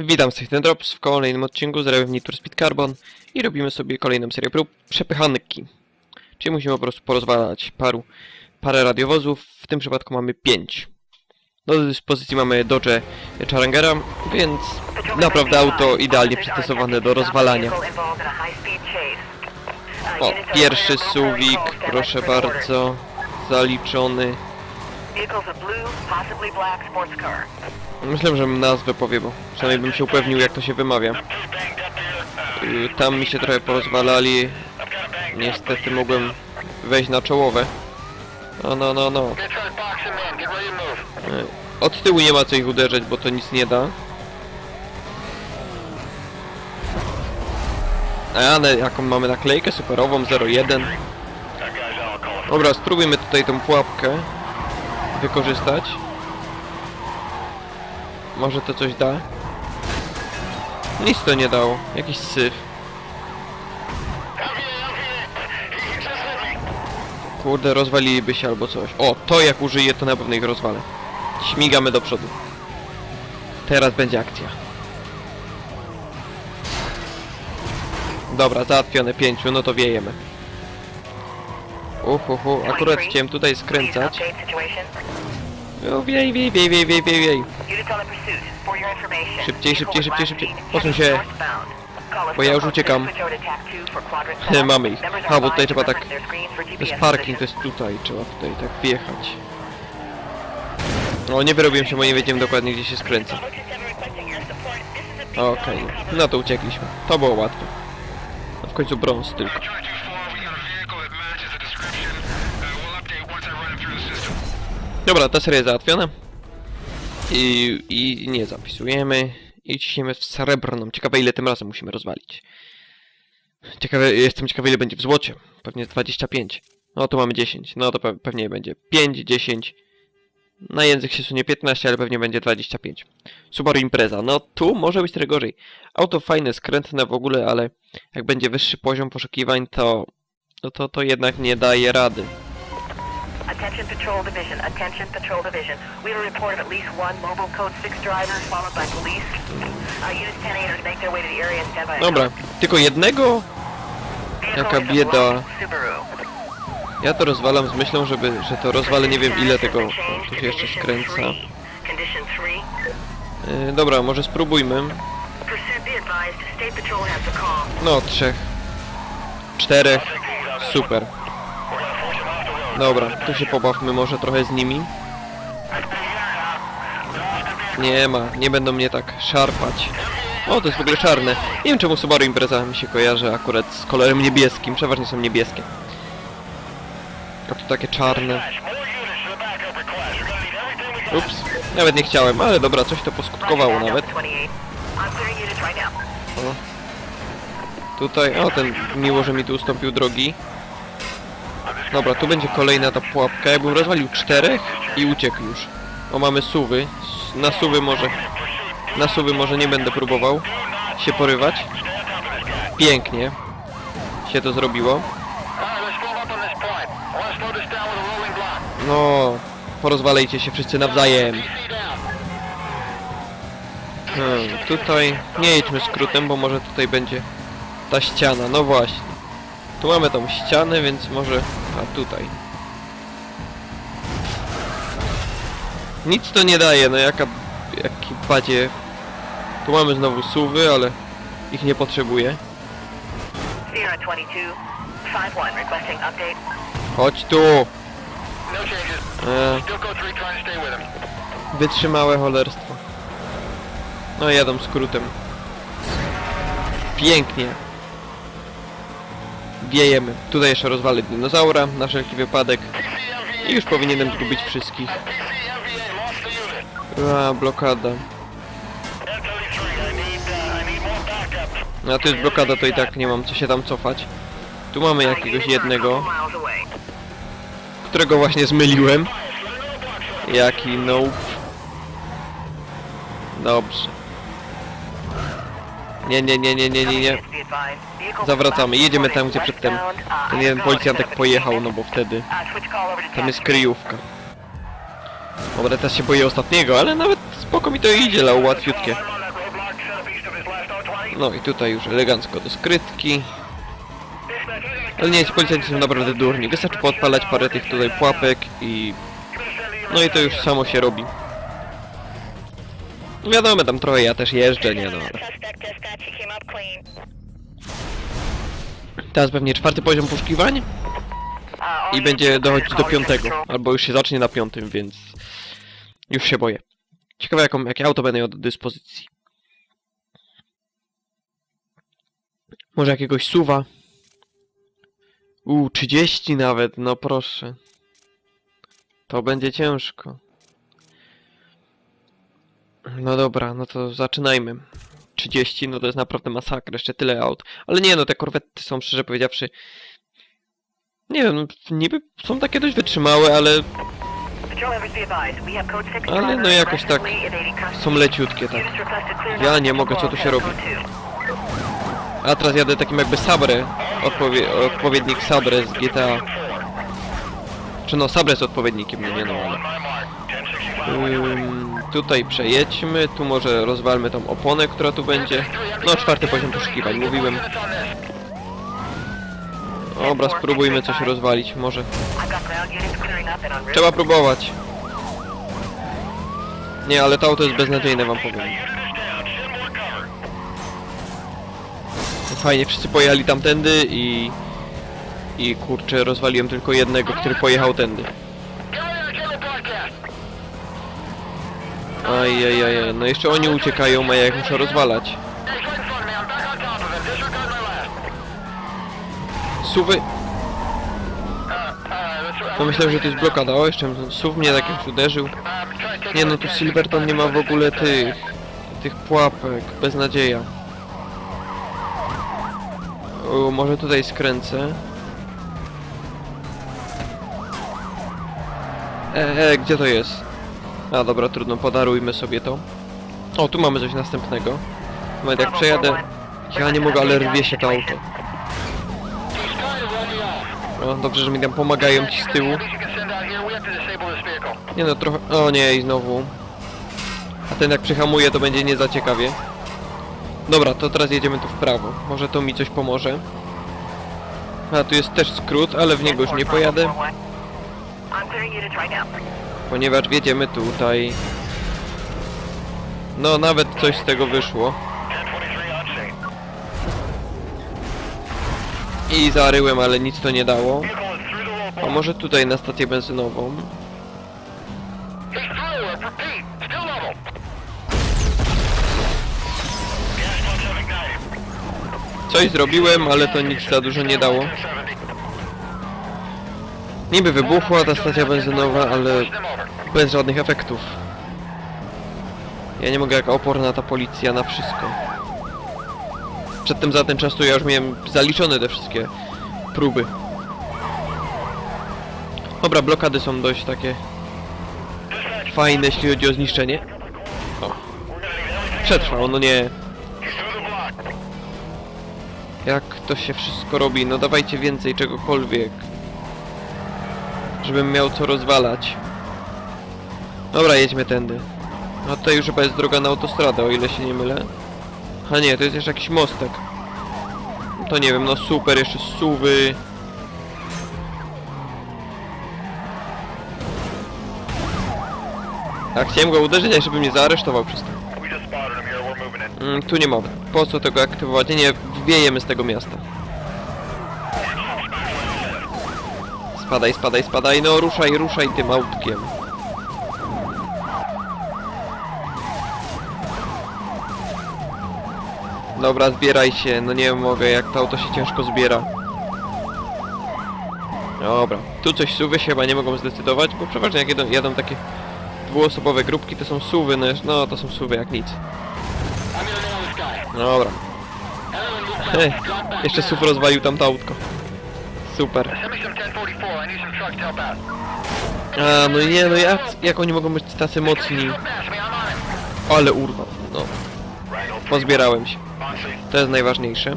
Witam z tych Drops w kolejnym odcinku z for Speed Carbon i robimy sobie kolejną serię prób przepychanki. Czyli musimy po prostu porozwalać paru, parę radiowozów, w tym przypadku mamy pięć. Do dyspozycji mamy Dodge Charangera, więc naprawdę auto idealnie przystosowane do rozwalania. O, pierwszy suwik, proszę bardzo, zaliczony. Myślę, że nazwę powie, bo przynajmniej bym się upewnił jak to się wymawia. Y, Tam mi się trochę porozwalali. Niestety mogłem wejść na czołowe. No, no, no, no. Y, Od tyłu nie ma co ich uderzać, bo to nic nie da. Ale jaką mamy naklejkę superową 01. Dobra, spróbujmy tutaj tą pułapkę wykorzystać. Może to coś da? Nic to nie dało. Jakiś syf. Kurde, rozwaliliby się albo coś. O, to jak użyję, to na pewno ich rozwalę. Śmigamy do przodu. Teraz będzie akcja. Dobra, załatwione pięciu, no to wiejemy. Uhuhu, akurat chciałem tutaj skręcać. O, wiej, wiej, wiej, wiej, wiej, wiej, wiej. Szybciej, szybciej, szybciej, szybciej. Posuń się. Bo ja już uciekam. Mamy ich. A, bo tutaj trzeba tak... To jest parking, to jest tutaj. Trzeba tutaj tak wjechać. O, nie wyrobiłem się, bo nie wiedziałem dokładnie gdzie się skręca. Okej, no to uciekliśmy. To było łatwe. No w końcu brąz tylko. Dobra, ta seria jest załatwiona. I, I nie zapisujemy. I ciśniemy w srebrną. Ciekawe ile tym razem musimy rozwalić. Ciekawe, jestem ciekawy ile będzie w złocie. Pewnie 25. No tu mamy 10. No to pe pewnie będzie 5, 10. Na język się sunie 15, ale pewnie będzie 25. Subaru Impreza. No tu może być trochę gorzej. Auto fajne, skrętne w ogóle, ale jak będzie wyższy poziom poszukiwań, to... No to, to jednak nie daje rady. Attention Patrol Division, attention Patrol Division. We have a report of at least one mobile code 6 driver followed by police. Uh, units 10 to make their way to the area and stand by Dobra, tylko jednego? Jaka bieda. Ja to rozwalam z myślą, żeby, że to rozwalę nie wiem ile tego tu się jeszcze skręca. Condition 3. Yy, dobra, może spróbujmy. No, trzech. Czterech. Super. Dobra, tu się pobawmy może trochę z nimi. Nie ma, nie będą mnie tak szarpać. O, to jest w ogóle czarne. Nie wiem czemu Subaru Impreza mi się kojarzy akurat z kolorem niebieskim. Przeważnie są niebieskie. A tu takie czarne. Ups, nawet nie chciałem, ale dobra, coś to poskutkowało nawet. 28. I'm clearing units right now. Tutaj, o ten miło, że mi tu ustąpił drogi. Dobra, tu będzie kolejna ta pułapka. Jakbym rozwalił czterech i uciekł już. O, mamy suwy. Na suwy może... Na suwy może nie będę próbował się porywać. Pięknie się to zrobiło. No, porozwalejcie się wszyscy nawzajem. Hmm, tutaj nie jedźmy skrótem, bo może tutaj będzie ta ściana, no właśnie. Tu mamy tą ścianę, więc może... A tutaj. Nic to nie daje, no jaka... Jaki badzie... Tu mamy znowu suwy, ale ich nie potrzebuję. Sierra 22. 5-1 requesting update. Chodź tu! No changes. E, Still code 3 trying to stay with him. wytrzymałe cholerstwo. No jadą skrótem. Pięknie. Wiejemy. Tutaj jeszcze rozwalę dinozaura na wszelki wypadek. I już powinienem zgubić wszystkich. A, blokada. F-33, I need, I need more backup. A to jest blokada, to i tak nie mam co się tam cofać. Tu mamy jakiegoś jednego, którego właśnie zmyliłem. Jaki nope. Dobrze. Nie, nie, nie, nie, nie, nie, nie. Zawracamy, jedziemy tam, gdzie przedtem ten jeden policjantek pojechał, no bo wtedy tam jest kryjówka. Dobra, teraz się boję ostatniego, ale nawet spoko mi to idzie, la łatwiutkie. No i tutaj już elegancko do skrytki. Ale nie, ci policjanci są naprawdę durni. Wystarczy podpalać parę tych tutaj pułapek i... No i to już samo się robi. Wiadomo, tam trochę ja też jeżdżę, nie no, Teraz pewnie czwarty poziom poszukiwań i będzie dochodzić do piątego. Albo już się zacznie na piątym, więc... Już się boję. Ciekawe jaką, jakie auto będę miał do dyspozycji. Może jakiegoś suwa? Uuu, 30 nawet, no proszę. To będzie ciężko. No dobra, no to zaczynajmy. 30, no to jest naprawdę masakra, jeszcze tyle aut. Ale nie no, te korwety są szczerze powiedziawszy... Nie wiem, no, niby są takie dość wytrzymałe, ale Patrol members be advised, we have code 6 Ale no jakoś tak są leciutkie, tak. Ja nie mogę, co tu się robi. Code 2. A teraz jadę takim jakby Sabre, odpowie odpowiednik Sabre z GTA. Czy no, Sabre jest odpowiednikiem, nie no, ale... Tutaj przejedźmy, tu może rozwalmy tą oponę, która tu będzie. No, czwarty poziom poszukiwań, mówiłem. Dobra, spróbujmy coś rozwalić, może. Trzeba próbować. Nie, ale to auto jest beznadziejne, wam powiem. Fajnie, wszyscy pojechali tamtędy i... I kurczę, rozwaliłem tylko jednego, który pojechał tędy. Ajajaj, no jeszcze oni uciekają, a ja ich muszę rozwalać. Suwy... No myślałem, że to jest blokada. O, jeszcze SUV mnie tak jak uderzył. Nie no, tu Silverton nie ma w ogóle tych... Tych pułapek. Beznadzieja. O, może tutaj skręcę. E, e, gdzie to jest? A, dobra, trudno, podarujmy sobie to. O, tu mamy coś następnego. Moment, jak przejadę... Ja nie mogę, ale rwie się to auto. O, dobrze, że mi tam pomagają ci z tyłu. Nie no, trochę... O nie, i znowu. A ten jak przyhamuje, to będzie nie za ciekawie. Dobra, to teraz jedziemy tu w prawo. Może to mi coś pomoże. A, tu jest też skrót, ale w niego już nie pojadę, Ponieważ wjedziemy tutaj. No, nawet coś z tego wyszło. I zaryłem, ale nic to nie dało. A może tutaj na stację benzynową? Coś zrobiłem, ale to nic za dużo nie dało. Niby wybuchła ta stacja benzynowa, ale bez żadnych efektów. Ja nie mogę jaka oporna ta policja na wszystko. Przedtem za ten czas to ja już miałem zaliczone te wszystkie próby. Dobra, blokady są dość takie fajne, jeśli chodzi o zniszczenie. O. Przetrwał, no nie. Jak to się wszystko robi? No dawajcie więcej czegokolwiek. Żebym miał co rozwalać. Dobra, jedźmy tędy. A tutaj już chyba jest droga na autostradę, o ile się nie mylę. A nie, to jest jeszcze jakiś mostek. To nie wiem, no super, jeszcze suwy. Tak, chciałem go uderzyć, a żeby mnie zaaresztował przez to. Mm, tu nie ma. Po co tego aktywować? Nie, wbiejemy z tego miasta. Spadaj, spadaj, spadaj. No ruszaj, ruszaj tym autkiem. Dobra, zbieraj się. No nie mogę, jak to auto się ciężko zbiera. Dobra, tu coś suwy się chyba nie mogą zdecydować, bo przeważnie jak jadą, jadą takie dwuosobowe grupki, to są suwy, no, no to są suwy jak nic. Dobra. Hej, jeszcze SUV rozwalił tam to autko. Super. A, no nie, no jak, jak oni mogą być tacy mocni? Ale urwa, no. Pozbierałem się. To jest najważniejsze.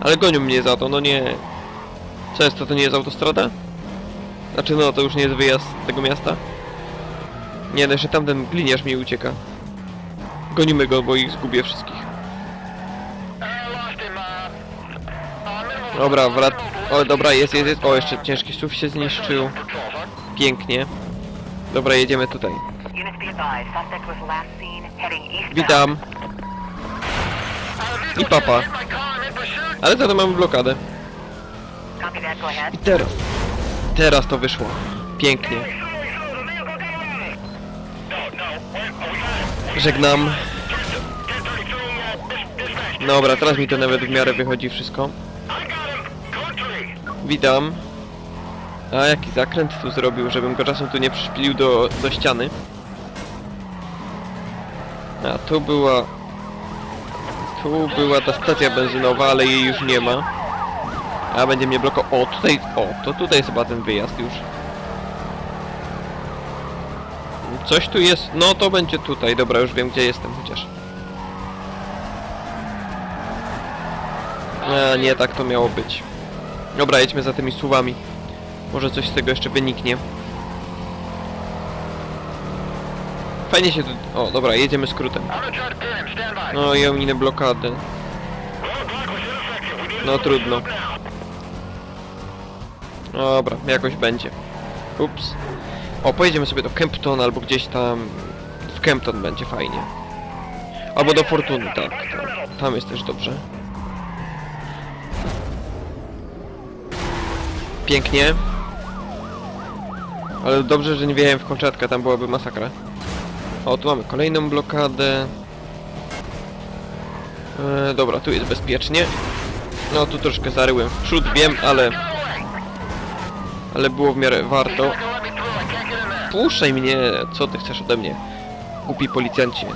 Ale gonią mnie za to, no nie. Co jest to, to nie jest autostrada? Znaczy no, to już nie jest wyjazd z tego miasta. Nie, no jeszcze tamten gliniarz mi ucieka. Gonimy go, bo ich zgubię wszystkich. Dobra, wrac o, dobra, jest, jest, jest. O, jeszcze ciężki SUV się zniszczył. Pięknie. Dobra, jedziemy tutaj. Witam. I papa. Ale za to mamy blokadę. I teraz. Teraz to wyszło. Pięknie. Żegnam. Dobra, teraz mi to nawet w miarę wychodzi wszystko. Witam. A jaki zakręt tu zrobił, żebym go czasem tu nie przyszpilił do, do ściany. A tu była... Tu była ta stacja benzynowa, ale jej już nie ma. A będzie mnie blokował. O, tutaj. O, to tutaj jest chyba ten wyjazd już. Coś tu jest. No to będzie tutaj. Dobra, już wiem gdzie jestem chociaż. A nie, tak to miało być. Dobra, jedźmy za tymi suwami. Może coś z tego jeszcze wyniknie. Fajnie się tu... O, dobra, jedziemy skrótem. No i ominę blokadę. No trudno. Dobra, jakoś będzie. Ups. O, pojedziemy sobie do Kempton albo gdzieś tam... W Kempton będzie fajnie. Albo do Fortuny, tak. Tam, tam jest też dobrze. Pięknie. Ale dobrze, że nie wjechałem w Kolczatkę, tam byłaby masakra. O, tu mamy kolejną blokadę. E, dobra, tu jest bezpiecznie. No, tu troszkę zaryłem w przód, wiem, ale... Ale było w miarę warto. Puszczaj mnie, co ty chcesz ode mnie? Głupi policjancie.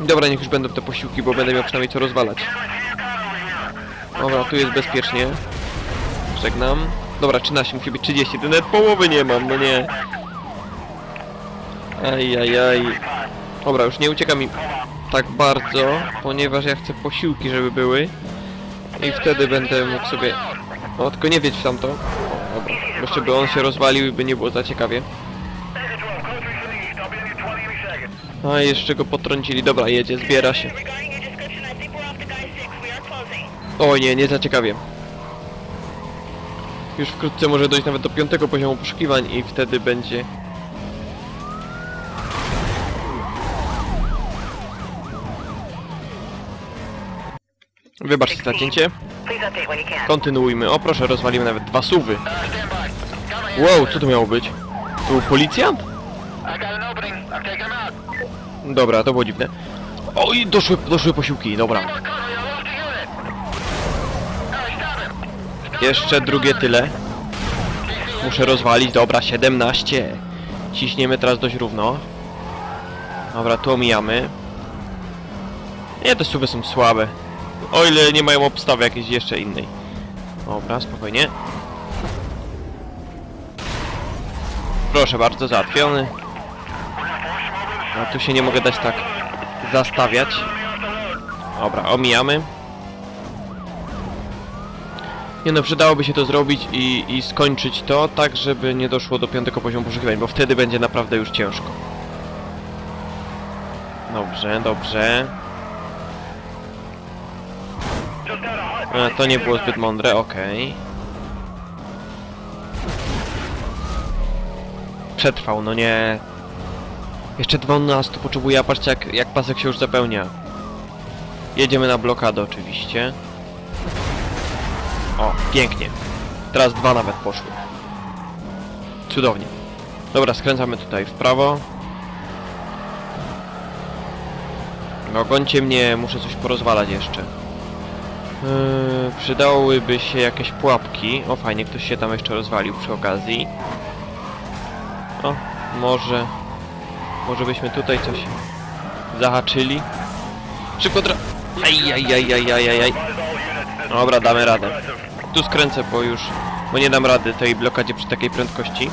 Dobra, niech już będą te posiłki, bo będę miał przynajmniej co rozwalać. Dobra, tu jest bezpiecznie. Żegnam. Dobra, 13, musi być 30, to nawet połowy nie mam, no nie. Ajajaj. Dobra, już nie ucieka mi tak bardzo, ponieważ ja chcę posiłki, żeby były. I wtedy będę mógł sobie... O, tylko nie wiedź w tamto. Dobra. Jeszcze by on się rozwalił i by nie było za ciekawie. A, jeszcze go potrącili. Dobra, jedzie, zbiera się. O nie, nie za ciekawie. Już wkrótce może dojść nawet do piątego poziomu poszukiwań i wtedy będzie... Wybaczcie za cięcie. Please update when you can. Kontynuujmy. O proszę, rozwaliłem nawet dwa suwy. Wow, co to miało być? To był policjant? Dobra, to było dziwne. Oj, doszły, doszły posiłki, dobra. Jeszcze drugie tyle. Muszę rozwalić, dobra, 17. Ciśniemy teraz dość równo. Dobra, tu omijamy. Nie, te suwy są słabe. O ile nie mają obstawy jakiejś jeszcze innej. Dobra, spokojnie. Proszę bardzo, załatwiony. A tu się nie mogę dać tak zastawiać. Dobra, omijamy. Nie no, przydałoby się to zrobić i, i skończyć to tak, żeby nie doszło do piątego poziomu poszukiwań, bo wtedy będzie naprawdę już ciężko. Dobrze, dobrze. E, to nie było zbyt mądre, okej. Przetrwał, no nie. Jeszcze 12 potrzebuję, a patrzcie jak, jak pasek się już zapełnia. Jedziemy na blokadę oczywiście. O, pięknie. Teraz dwa nawet poszły. Cudownie. Dobra, skręcamy tutaj w prawo. No, gońcie mnie, muszę coś porozwalać jeszcze. Yy, przydałyby się jakieś pułapki. O, fajnie, ktoś się tam jeszcze rozwalił przy okazji. O, może... Może byśmy tutaj coś zahaczyli. Szybko tra... Aj, aj, aj, aj, aj, aj, aj. Dobra, damy radę. Tu skręcę, bo już... Bo nie dam rady tej blokadzie przy takiej prędkości.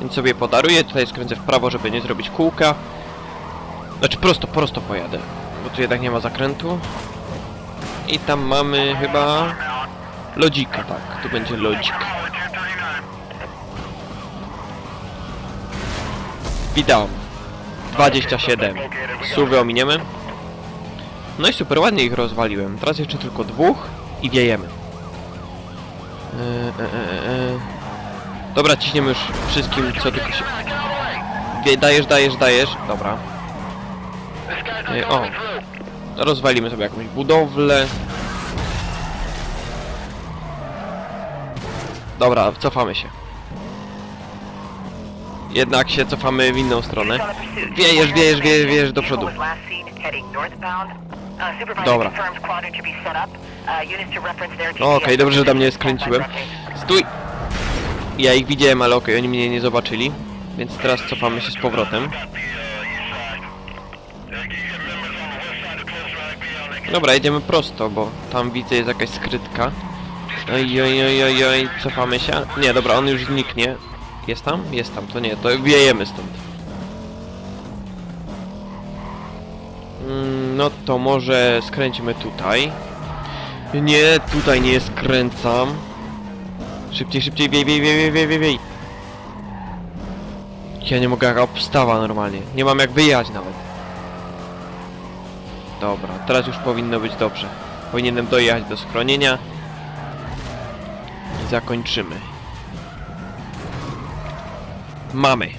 Więc sobie podaruję. Tutaj skręcę w prawo, żeby nie zrobić kółka. Znaczy prosto, prosto pojadę. Bo tu jednak nie ma zakrętu. I tam mamy chyba... Lodzika, tak. Tu będzie lodzik. Witam. 27. Suwy ominiemy. No i super, ładnie ich rozwaliłem. Teraz jeszcze tylko dwóch i wiejemy. E, e, e, e. Dobra, ciśniemy już wszystkim, co tylko się... Wie, dajesz, dajesz, dajesz. Dobra. Ej, o. Rozwalimy sobie jakąś budowlę. Dobra, cofamy się. Jednak się cofamy w inną stronę. Wiejesz, wiejesz, wiejesz, wiejesz do przodu. Dobra. No, okej, GPS dobrze, że tam nie skręciłem. Stój! Ja ich widziałem, ale okej, oni mnie nie zobaczyli. Więc teraz cofamy się z powrotem. Dobra, jedziemy prosto, bo tam widzę jest jakaś skrytka. Oj, oj, oj, oj, oj, cofamy się. Nie, dobra, on już zniknie. Jest tam? Jest tam, to nie, to wiejemy stąd. Mm, No to może skręcimy tutaj. Nie, tutaj nie skręcam. Szybciej, szybciej, wiej, wiej, wiej, wiej, wiej, wiej. Ja nie mogę, jaka obstawa normalnie. Nie mam jak wyjechać nawet. Dobra, teraz już powinno być dobrze. Powinienem dojechać do schronienia. I zakończymy. Mamy.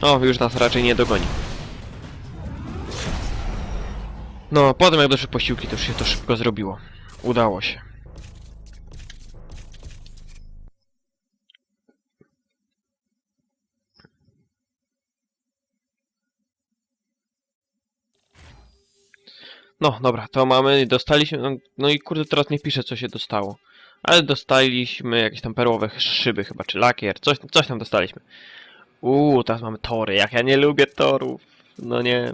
O, już nas raczej nie dogoni. No, potem jak doszły posiłki, to już się to szybko zrobiło. Udało się. No, dobra, to mamy, dostaliśmy, no, no i kurde, teraz nie piszę, co się dostało. Ale dostaliśmy jakieś tam perłowe szyby chyba, czy lakier, coś, coś tam dostaliśmy. Uuu, teraz mamy tory, jak ja nie lubię torów. No nie,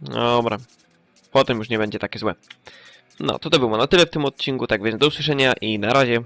dobra. Potem już nie będzie takie złe. No, to to było na tyle w tym odcinku, tak więc do usłyszenia i na razie.